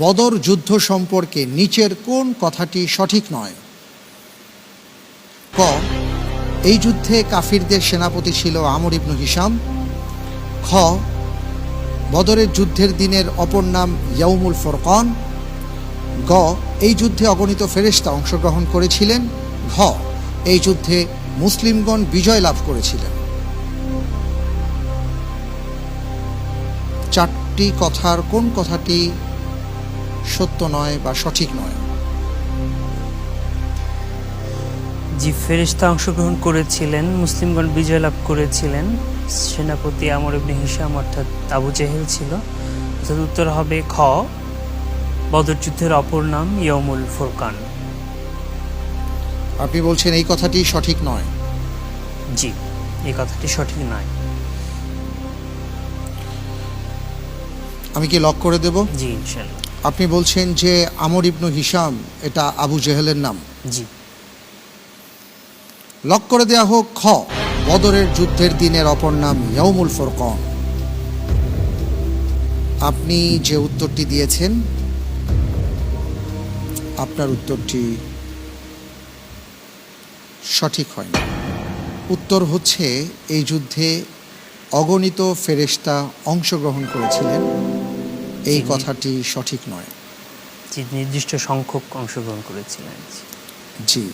বদর যুদ্ধ সম্পর্কে নিচের কোন কথাটি সঠিক নয়? ক, এই যুদ্ধে কাফিরদের সেনাপতি ছিল আমর ইবনু হিসাম খ, বদরের যুদ্ধের দিনের অপর নাম ইয়াউমুল ফরকান। গ, এই যুদ্ধে অগণিত ফেরেশতা অংশগ্রহণ করেছিলেন। ঘ, এই যুদ্ধে মুসলিমগণ বিজয় লাভ করেছিলেন। চারটি কথার কোন কথাটি সত্য নয় বা সঠিক নয়। জি ফেরেশতা অংশগ্রহণ করেছিলেন মুসলিমগণ বিজয় লাভ করেছিলেন সেনাপতি আমর ইবনে হিসাম অর্থাৎ আবু জেহেল ছিল। অর্থাৎ উত্তর হবে খ বদর যুদ্ধের অপর নাম ইয়মুল ফুরকান। আপনি বলছেন এই কথাটি সঠিক নয়। জি এই কথাটি সঠিক নয়। আমি কি লক করে দেব? জি ইনশাল্লাহ আপনি বলছেন যে আমর ইবনু হিসাম এটা আবু জেহেলের নাম। জি। লক করে দেয়া হোক খ বদরের যুদ্ধের দিনের অপর নাম ইয়াউমুল ফরকন। আপনি যে উত্তরটি দিয়েছেন আপনার উত্তরটি সঠিক হয়নি উত্তর হচ্ছে এই যুদ্ধে অগণিত ফেরেশতা অংশগ্রহণ করেছিলেন। এই। কথাটি সঠিক নয় নির্দিষ্ট সংখ্যক অংশগ্রহণ করেছিলেন। জি